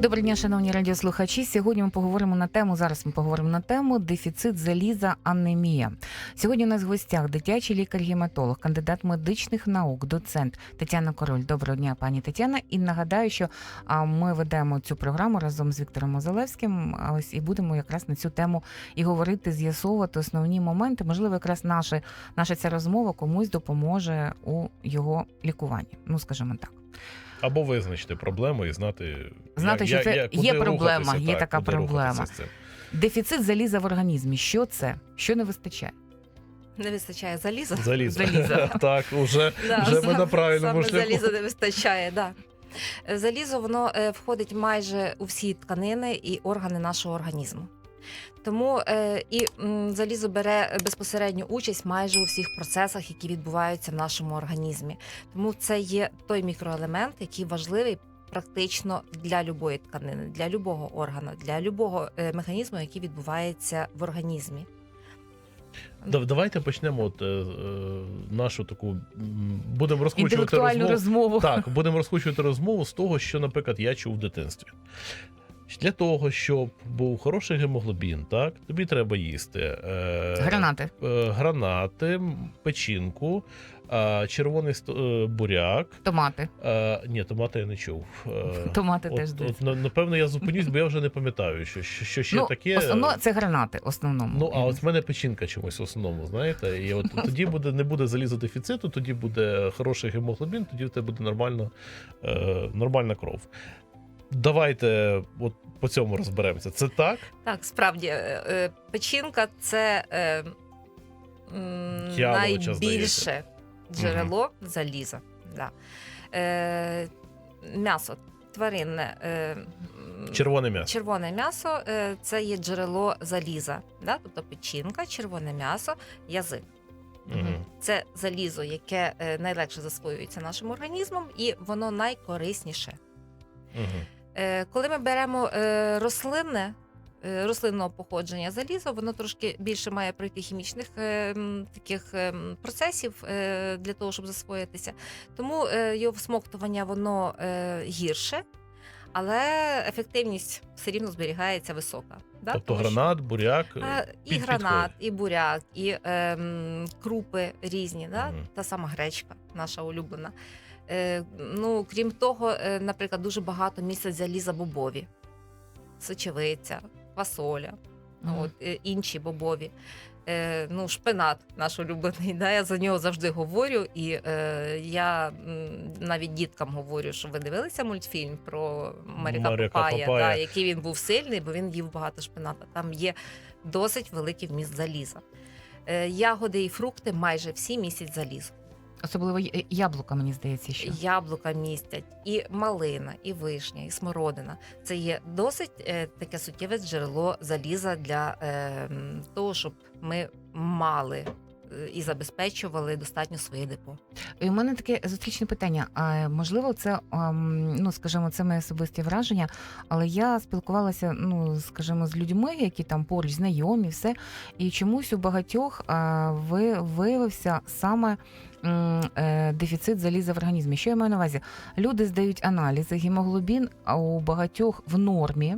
Доброго дня, шановні радіослухачі. Сьогодні ми поговоримо на тему. Зараз ми поговоримо на тему дефіцит заліза, анемія. Сьогодні у нас в гостях дитячий лікар-гематолог, кандидат медичних наук, доцент Тетяна Король. Доброго дня, пані Тетяна. І нагадаю, що ми ведемо цю програму разом з Віктором Мозалевським. Ось і будемо якраз на цю тему і говорити, з'ясовувати основні моменти. Можливо, якраз наша, наша ця розмова комусь допоможе у його лікуванні. Ну, скажімо так. Або визначити проблему і знати, Знати, що це куди є проблема, є так, така куди проблема. Дефіцит заліза в організмі. Що це? Що не вистачає? Не вистачає заліза. Залізо. Залізо. так, уже, Да, вже ми на правильному шляху. заліза не вистачає, да. Е, Залізо воно е, входить майже у всі тканини і органи нашого організму. Тому е, і м, залізо бере безпосередню участь майже у всіх процесах, які відбуваються в нашому організмі. Тому це є той мікроелемент, який важливий практично для любої тканини, для любого органу, для любого е, механізму, який відбувається в організмі. Дав- Давайте почнемо от, е, е, нашу таку. м, Будемо розкручувати Інтелектуальну розмову. розмову. Так, будемо розкручувати розмову з того, що, наприклад, я чув в дитинстві. Для того, щоб був хороший гемоглобін, так, тобі треба їсти е, Гранати. е, гранати, печінку, е, червоний е, буряк. Томати. Е, ні, томати я не чув. Е, Томати от, теж от, напевно, я зупинюсь, бо я вже не пам'ятаю, що, що, що ще ну, таке. Основно це гранати, основному. Ну, а от в мене печінка чомусь в основному, знаєте, і от тоді буде не буде залізодефіциту, тоді буде хороший гемоглобін, тоді в тебе буде нормально, е, нормальна кров. Давайте от по цьому розберемося. Це так? Так, справді, е, е, печінка це е, Яловича, найбільше джерело заліза. Да. Е, м'ясо тваринне. Е, Червоне м'ясо. Червоне м'ясо е, це є джерело заліза. Да? Тобто печінка, червоне м'ясо, язик. Мгм. Це залізо, яке найлегше засвоюється нашим організмом, і воно найкорисніше. Мгм. Е, Коли ми беремо е, рослинне, е, рослинного походження залізо, воно трошки більше має пройти хімічних таких процесів для того, щоб засвоїтися. Тому його всмоктування воно гірше, але ефективність все рівно зберігається висока. Да? Тобто Тому гранат, буряк. а, і під- гранат, підходить. і буряк, і ем, крупи різні, да? Мгм. та сама гречка, наша улюблена. Е, ну, крім того, е, наприклад, дуже багато місяць заліза бобові, сочевиця, фасоля, Мгм. от, е, інші бобові. Ну, шпинат наш улюблений, да? я за нього завжди говорю. І е, я навіть діткам говорю, що ви дивилися мультфільм про Маріка Маріка Попая. Да, який він був сильний, бо він їв багато шпината. Там є досить великий вміст заліза. Е, ягоди і фрукти майже всі містять залізо. Особливо й- яблука, мені здається, що. Яблука містять, і малина, і вишня, і смородина. Це є досить е, таке суттєве джерело заліза для е, м, того, щоб ми мали е, і забезпечували достатньо своє депо. І у мене таке зустрічне питання. А можливо, це ем, ну скажімо, це моє особисті враження, але я спілкувалася, ну скажімо, з людьми, які там поруч знайомі, все. І чомусь у багатьох а, ви виявився саме. Е, Дефіцит заліза в організмі. Що я маю на увазі? Люди здають аналізи, гемоглобін а у багатьох в нормі.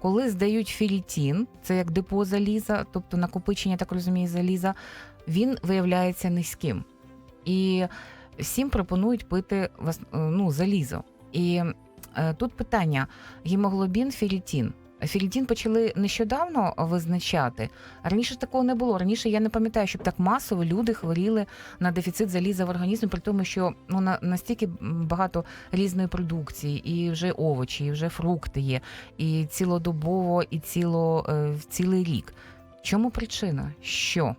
Коли здають ферритін, це як депо заліза, тобто накопичення, так розумію, заліза, він виявляється низьким. І всім пропонують пити ну, залізо. І е, тут питання: гемоглобін, ферритін. Ферритін почали нещодавно визначати. Раніше такого не було. Раніше я не пам'ятаю, щоб так масово люди хворіли на дефіцит заліза в організмі, при тому, що ну на настільки багато різної продукції, і вже овочі, і вже фрукти є, і цілодобово, і ціло, е, цілий рік. Чому причина? Що?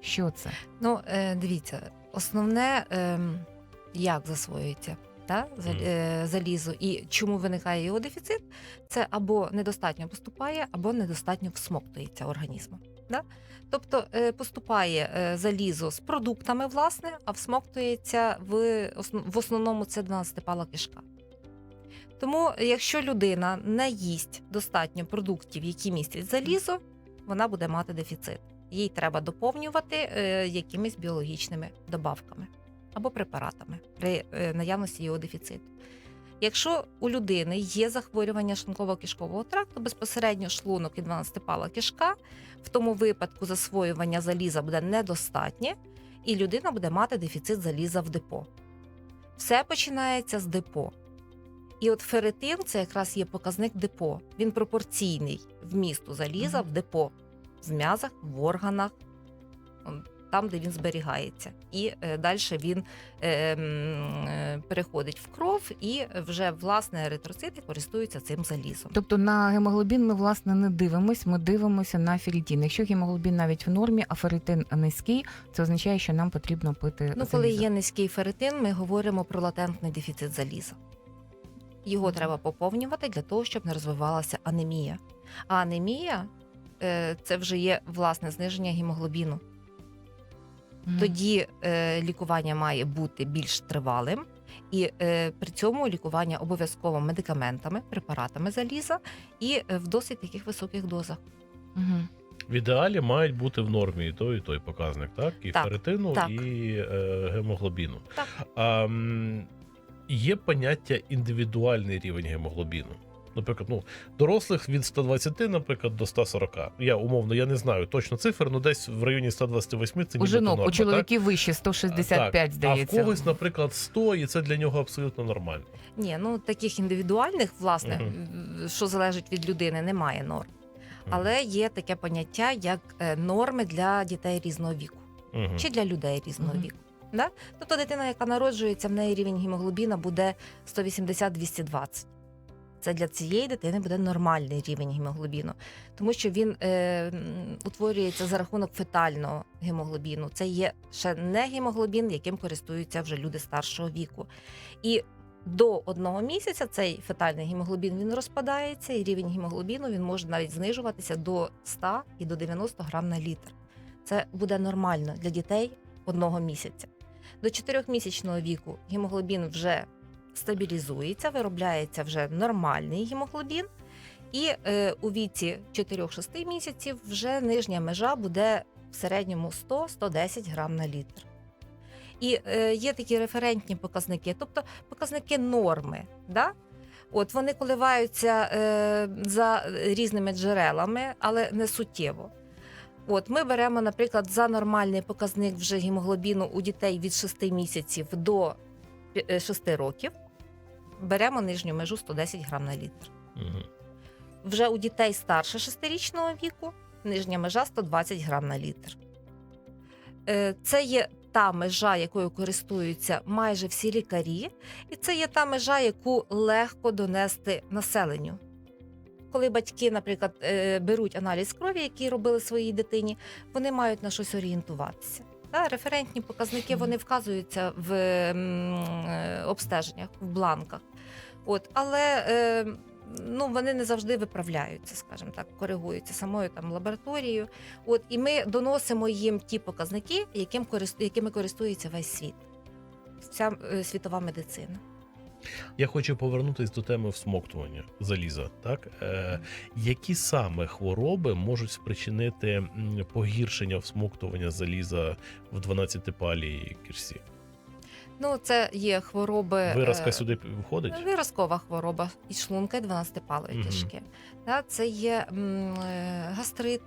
Що це? Ну, е, дивіться, основне, е, як засвоюється та, е, залізо і чому виникає його дефіцит, це або недостатньо поступає, або недостатньо всмоктується організмом. Да? Тобто е, поступає е, залізо з продуктами, власне, а всмоктується в, в основному це 12-пала кишка. Тому, якщо людина не їсть достатньо продуктів, які містять залізо, вона буде мати дефіцит. Їй треба доповнювати якимись біологічними добавками або препаратами при е, наявності його дефіциту. Якщо у людини є захворювання шлунково-кишкового тракту, безпосередньо шлунок і 12-пала кишка, в тому випадку засвоювання заліза буде недостатнє, і людина буде мати дефіцит заліза в депо. Все починається з депо. І от ферритин це якраз є показник депо. Він пропорційний вмісту заліза в депо, в м'язах, в органах, там, де він зберігається. І е, далі він е, е, переходить в кров, і вже власне еритроцити користуються цим залізом. Тобто на гемоглобін ми власне не дивимось, ми дивимося на ферритин. Якщо гемоглобін навіть в нормі, а ферритин низький, це означає, що нам потрібно пити Ну, коли є низький ферритин, ми говоримо про латентний дефіцит заліза. Його треба поповнювати для того, щоб не розвивалася анемія. А анемія це вже є власне зниження гемоглобіну. Мгм. Тоді е, лікування має бути більш тривалим, і е, при цьому лікування обов'язково медикаментами, препаратами заліза і е, в досить таких високих дозах. Мгм. В ідеалі мають бути в нормі і той, і той показник, так? І Так, ферритину, так. і е, гемоглобіну. Так. А, м, є поняття індивідуальний рівень гемоглобіну. Наприклад, ну, дорослих від 120, наприклад, до 140. Я умовно, я не знаю точно цифр, ну десь в районі 128 це У жінок, норма, у чоловіків вище 165, так? здається. А в когось, наприклад, 100, і це для нього абсолютно нормально. Ні, ну таких індивідуальних, власне, в- що залежить від людини, немає норм. Але є таке поняття, як е, норми для дітей різного віку Мгм. чи для людей різного Мгм. віку. Да? Тобто дитина, яка народжується, в неї рівень гемоглобіна буде 180-220. Це для цієї дитини буде нормальний рівень гемоглобіну, тому що він е, утворюється за рахунок фетального гемоглобіну. Це є ще не гемоглобін, яким користуються вже люди старшого віку. І до одного місяця цей фетальний гемоглобін він розпадається, і рівень гемоглобіну він може навіть знижуватися до 100 і до 90 грам на літр. Це буде нормально для дітей одного місяця. До 4-місячного віку гемоглобін вже стабілізується, виробляється вже нормальний гемоглобін. І е, у віці 4-6 місяців вже нижня межа буде в середньому 100-110 грам на літр. І е, є такі референтні показники, тобто показники норми. Да? От вони коливаються е, за різними джерелами, але не суттєво. От ми беремо, наприклад, за нормальний показник вже гемоглобіну у дітей від 6 місяців до 6 років. Беремо нижню межу 110 грам на літр. Мгм. Вже у дітей старше 6-річного віку нижня межа 120 грам на літр. Е, Це є та межа, якою користуються майже всі лікарі, і це є та межа, яку легко донести населенню. Коли батьки, наприклад, е, беруть аналіз крові, який робили своїй дитині, вони мають на щось орієнтуватися. Та, референтні показники вони вказуються в е, обстеженнях, в бланках. От, але е, ну, вони не завжди виправляються, скажімо так, коригуються самою там лабораторією. От, і ми доносимо їм ті показники, яким корист, якими користується весь світ, вся е, світова медицина. Я хочу повернутися до теми всмоктування заліза. Так е, які саме хвороби можуть спричинити погіршення всмоктування заліза в 12-палій кірсі? Ну, це є хвороби. Виразка е, сюди входить? Виразкова хвороба і шлунка і 12-палої Мгм. кишки. Да, це є м, е, гастрит,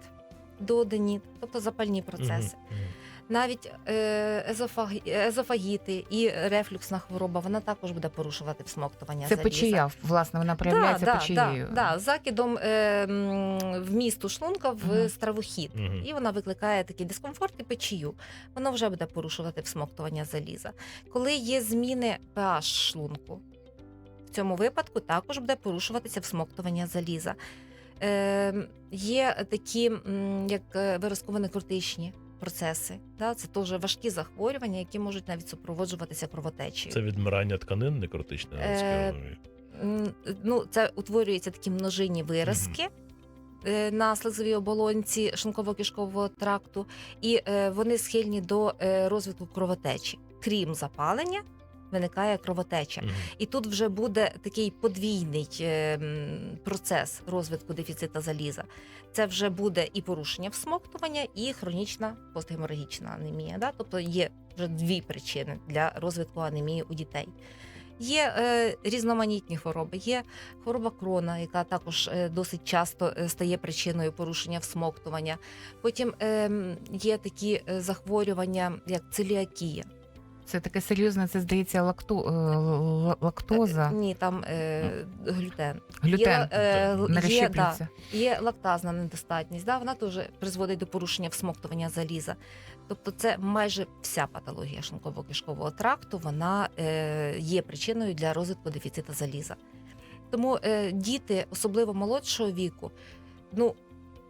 дуоденіт, тобто запальні процеси. Мгм, мгм. Навіть е, езофагі- езофагіти і рефлюксна хвороба, вона також буде порушувати всмоктування Це заліза. печія, власне, вона проявляється да, печією. Да, да, закидом е, вмісту шлунка в Мгм. стравохід. Мгм. І вона викликає такий дискомфорт і печію. Воно вже буде порушувати всмоктування заліза. Коли є зміни pH шлунку, в цьому випадку також буде порушуватися всмоктування заліза. Е, є такі, як е, виразково-некротичні процеси. Да? Це теж важкі захворювання, які можуть навіть супроводжуватися кровотечею. Це відмирання тканин некротичне, Е. М, ну, це утворюються такі множинні виразки. е, На слизовій оболонці шлунково-кишкового тракту, і е, вони схильні до е, розвитку кровотечі. Крім запалення, виникає кровотеча. Мгм. І тут вже буде такий подвійний е, процес розвитку дефіцита заліза. Це вже буде і порушення всмоктування, і хронічна постгеморагічна анемія. Да? Тобто є вже дві причини для розвитку анемії у дітей. Є е, різноманітні хвороби. Є хвороба крона, яка також е, досить часто е, стає причиною порушення всмоктування. Потім е, є такі захворювання, як целіакія. Це таке серйозне, це здається, лакто, е, лактоза, Е, Ні, там е, глютен. глютен. Є, е, є, да, є лактазна недостатність, да, вона теж призводить до порушення всмоктування заліза. Тобто, це майже вся патологія шлунково-кишкового тракту, вона е, є причиною для розвитку дефіциту заліза. Тому е, діти, особливо молодшого віку, ну,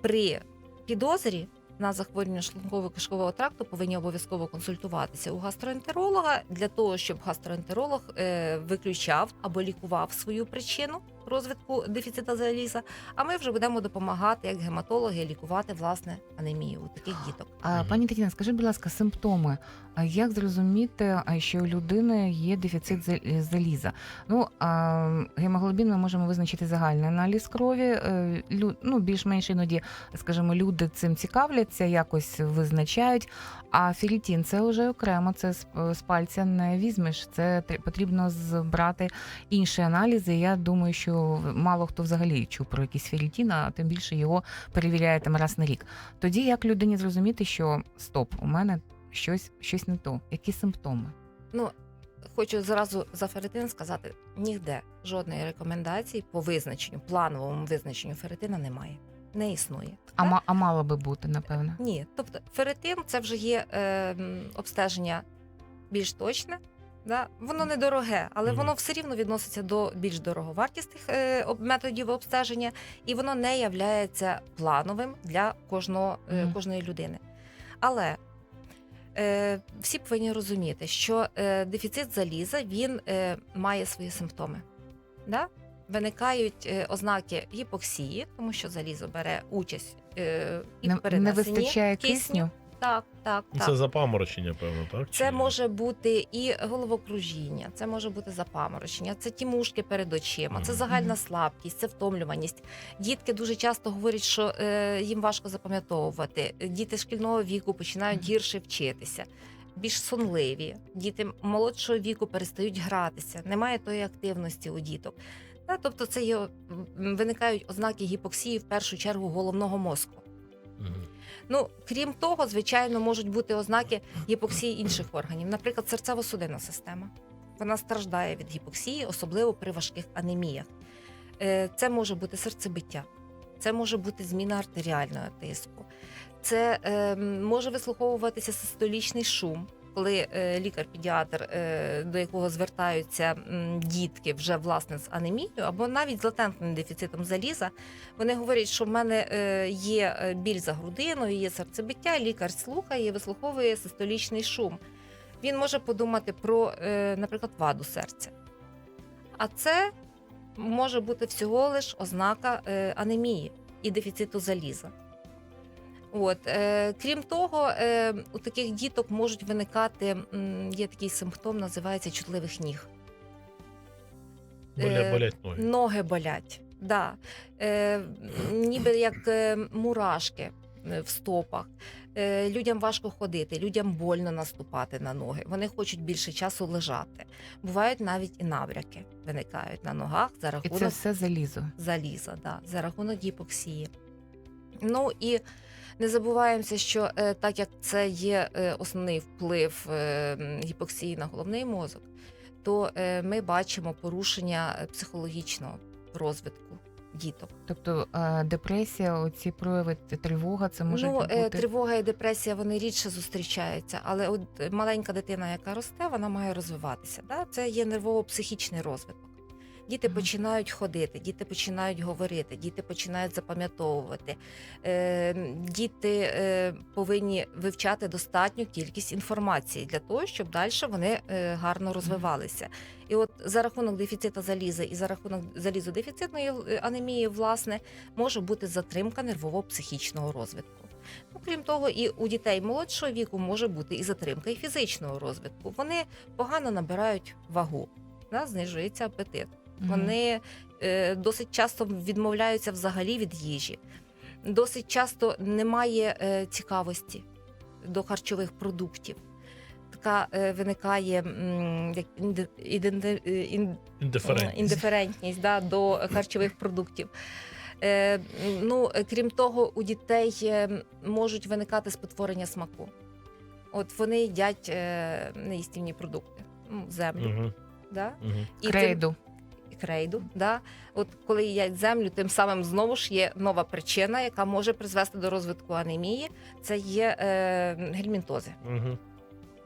при підозрі на захворювання шлунково-кишкового тракту повинні обов'язково консультуватися у гастроентеролога для того, щоб гастроентеролог е, виключав або лікував свою причину розвитку дефіцита заліза. А ми вже будемо допомагати як гематологи лікувати власне анемію у таких діток. А, пані Тетяна, скажіть, будь ласка, симптоми. А як зрозуміти, що у людини є дефіцит заліза? Ну, а, гемоглобін ми можемо визначити загальний аналіз крові. Е, лю- Ну, більш-менш іноді, скажімо, люди цим цікавляться, якось визначають. А ферритін – це вже окремо, це з, з пальця не візьмеш. Це тр- потрібно збрати інші аналізи. Я думаю, що мало хто взагалі чув про якийсь ферритін, а тим більше його перевіряє там раз на рік. Тоді як людині зрозуміти, що стоп, у мене щось, щось не то, які симптоми? Ну хочу зразу за ферритин сказати: ніде жодної рекомендації по визначенню, плановому визначенню ферритина немає. Не існує. А, Так? а мало би бути, напевно. Ні, тобто ферритин це вже є е, обстеження більш точне. Да? Воно недороге, але Мгм. воно все рівно відноситься до більш дороговартісних е, об- методів обстеження, і воно не являється плановим для кожного, е, Мгм. кожної людини. Але е, всі повинні розуміти, що е, дефіцит заліза він е, має свої симптоми. Да? Виникають е, ознаки гіпоксії, тому що залізо бере участь е, і в Не, не перенесенні вистачає кисню. Так, так, так. Це запаморочення, певно, так? Це Чи- може бути і головокружіння, це може бути запаморочення, це тімушки перед очима, це Мгм. загальна слабкість, це втомлюваність. Дітки дуже часто говорять, що е, їм важко запам'ятовувати. Діти шкільного віку починають Мгм. гірше вчитися, більш сонливі. Діти молодшого віку перестають гратися, немає тої активності у діток. Та, тобто, це є м, виникають ознаки гіпоксії в першу чергу головного мозку. Мгм. Ну, крім того, звичайно, можуть бути ознаки гіпоксії інших органів, наприклад, серцево-судинна система. Вона страждає від гіпоксії, особливо при важких анеміях. Е, Це може бути серцебиття, це може бути зміна артеріального тиску, це е, може вислуховуватися систолічний шум. Коли е, лікар-педіатр, е, до якого звертаються дітки вже власне з анемією, або навіть з латентним дефіцитом заліза, вони говорять, що в мене е, є біль за грудиною, є серцебиття, лікар слухає, вислуховує систолічний шум. Він може подумати про, наприклад, ваду серця. А це може бути всього лиш ознака анемії і дефіциту заліза. От, е, крім того, е, у таких діток можуть виникати м, є такий симптом, називається чутливих ніг. Боля, Е, болять ноги. Ноги болять, да. е, ніби як е, мурашки е, в стопах. Е, людям важко ходити, людям больно наступати на ноги. Вони хочуть більше часу лежати. Бувають навіть і набряки виникають на ногах за І рахунок це все залізо. заліза, да, за рахунок гіпоксії. Ну і не забуваємося, що е, так як це є е, основний вплив е, гіпоксії на головний мозок, то ми бачимо порушення психологічного розвитку діток. Тобто депресія, оці прояви тривога, це може ну, бути. тривога і депресія вони рідше зустрічаються, але от маленька дитина, яка росте, вона має розвиватися. Да? Це є нервово-психічний розвиток. Діти починають ходити, діти починають говорити, діти починають запам'ятовувати. Е, діти е, повинні вивчати достатню кількість інформації для того, щоб далі вони е, гарно розвивалися. І от за рахунок дефіциту заліза і за рахунок залізодефіцитної анемії, власне, може бути затримка нервово-психічного розвитку. Ну, крім того, і у дітей молодшого віку може бути і затримка і фізичного розвитку. Вони погано набирають вагу, да, знижується апетит. Вони е, досить часто відмовляються взагалі від їжі. Досить часто немає е, цікавості до харчових продуктів. така е, виникає м, як інде- іденти- е, ін- Індиферентність. індиферентність да, до харчових продуктів. Е, ну, е, крім того, у дітей е, можуть виникати спотворення смаку. От вони їдять е, неїстівні продукти, ну, землю. Мгм, Да? мгм. І тим- Крейду. Крейду. Да? От коли їдять землю, тим самим знову ж є нова причина, яка може призвести до розвитку анемії. Це є е, гельмінтози. Мгм.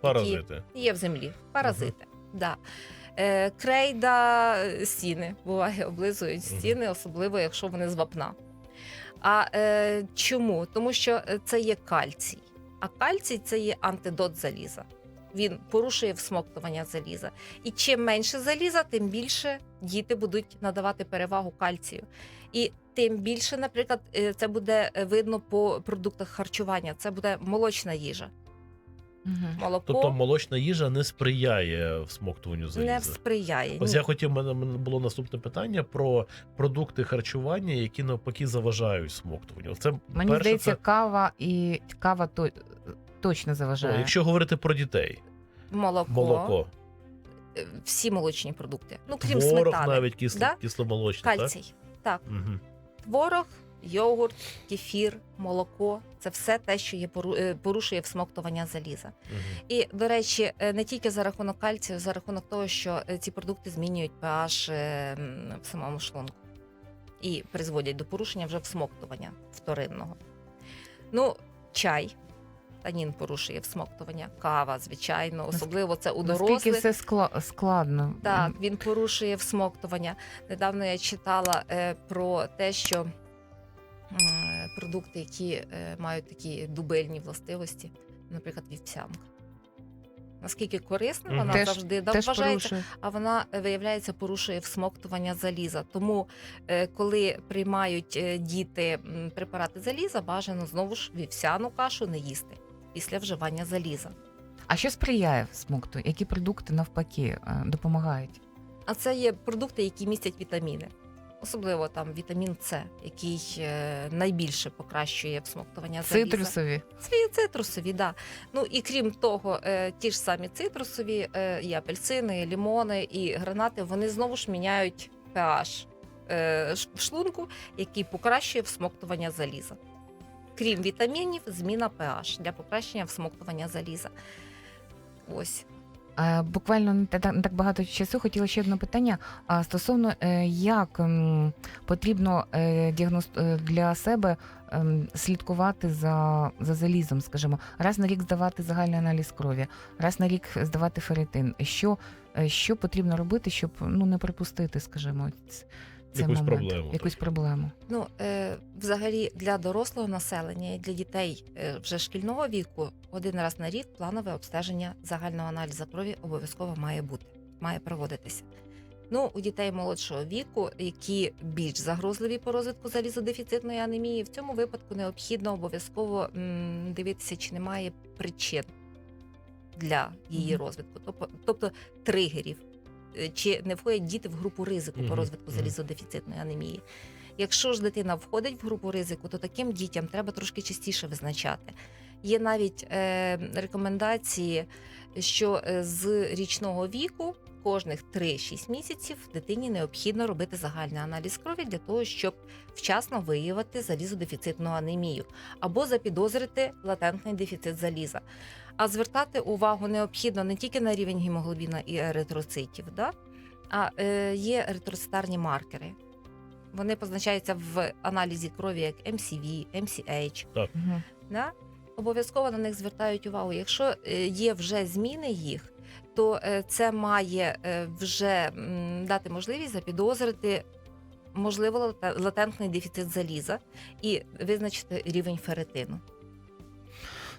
Паразити. Є в землі, паразити. Да. Е, крейда, е, стіни. Буває, облизують стіни, особливо якщо вони з вапна. А е, чому? Тому що е, це є кальцій. А кальцій це є антидот заліза. Він порушує всмоктування заліза. І чим менше заліза, тим більше діти будуть надавати перевагу кальцію. І тим більше, наприклад, е, це буде е, видно по продуктах харчування. Це буде молочна їжа. Мгм. Молоко Тобто молочна їжа не сприяє всмоктуванню заліза. не сприяє. Ось Ні. я хотів, мене мене було наступне питання про продукти харчування, які навпаки заважають смоктуванню. Це Мені перше, здається, це, кава і кава то, точно заважає. якщо говорити про дітей, молоко, молоко, е, всі молочні продукти. Ну, крім творог сметани. навіть кисло, Да? кисломолочний, Кальцій. Так, так? Угу. творог, йогурт, кефір, молоко це все те, що є е, порушує всмоктування заліза. І, до речі, е, не тільки за рахунок кальцію, за рахунок того, що ці продукти змінюють pH в самому шлунку і призводять до порушення вже всмоктування вторинного. Ну, чай. Танін порушує всмоктування, кава, звичайно, особливо це у Наскільки дорослих. все скла- складно. Так, він порушує всмоктування. Недавно я читала е, про те, що е, продукти, які е, мають такі дубельні властивості, наприклад, вівсянка. Наскільки корисна Мгм. вона Теж- завжди да, Теж вважається, порушує. а вона е, виявляється порушує всмоктування заліза. Тому, е, коли приймають е, діти м, препарати заліза, бажано знову ж вівсяну кашу не їсти після вживання заліза. А що сприяє смокту? Які продукти навпаки е, допомагають? А це є продукти, які містять вітаміни. Особливо там вітамін С, який е, найбільше покращує всмоктування заліза. Цитрусові. Це цитрусові, да. Ну і крім того, е, ті ж самі цитрусові, і апельсини, і лімони, і гранати, вони знову ж міняють pH в шлунку, який покращує всмоктування заліза. Крім вітамінів, зміна pH для покращення всмоктування заліза. Ось. Е, Буквально не та- не так багато часу. Хотіла ще одне питання. Стосовно е, як потрібно е, для себе ем, слідкувати за, за залізом, скажімо, раз на рік здавати загальний аналіз крові, раз на рік здавати ферритин. Що, що потрібно робити, щоб ну не припустити, скажімо, цей Якусь момент, проблему, якусь так. проблему. Ну, е, взагалі, для дорослого населення і для дітей е, вже шкільного віку один раз на рік планове обстеження загального аналізу крові обов'язково має бути, має проводитися. Ну, у дітей молодшого віку, які більш загрозливі по розвитку залізодефіцитної анемії, в цьому випадку необхідно обов'язково м, дивитися, чи немає причин для її розвитку, тобто, тобто тригерів, чи не входять діти в групу ризику по розвитку залізодефіцитної анемії. Якщо ж дитина входить в групу ризику, то таким дітям треба трошки частіше визначати. Є навіть е, рекомендації, що е, з річного віку кожних 3-6 місяців дитині необхідно робити загальний аналіз крові для того, щоб вчасно виявити залізодефіцитну анемію або запідозрити латентний дефіцит заліза. А звертати увагу необхідно не тільки на рівень гемоглобіна і еритроцитів, да? а е, є еритроцитарні маркери. Вони позначаються в аналізі крові як MCV, MCH. Мгм. Да? Обов'язково на них звертають увагу. Якщо е, є вже зміни їх, то е, це має е, вже дати можливість запідозрити можливо латентний дефіцит заліза і визначити рівень ферритину.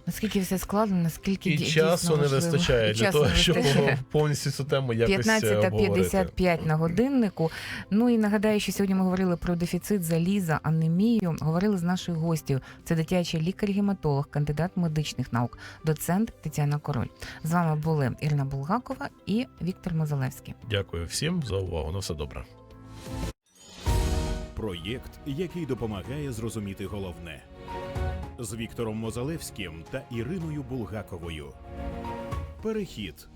Наскільки все складно, наскільки І ді- часу дійсно не важливо. вистачає І для часу того, не щоб вистачає. повністю цю тему якось е, обговорити. 15.55 на годиннику. Ну і нагадаю, що сьогодні ми говорили про дефіцит заліза, анемію. Говорили з нашою гостю. Це дитячий лікар-гематолог, кандидат медичних наук, доцент Тетяна Король. З вами були Ірина Булгакова і Віктор Мозалевський. Дякую всім за увагу. На все добре. Проєкт, який допомагає зрозуміти головне з Віктором Мозалевським та Іриною Булгаковою. Перехід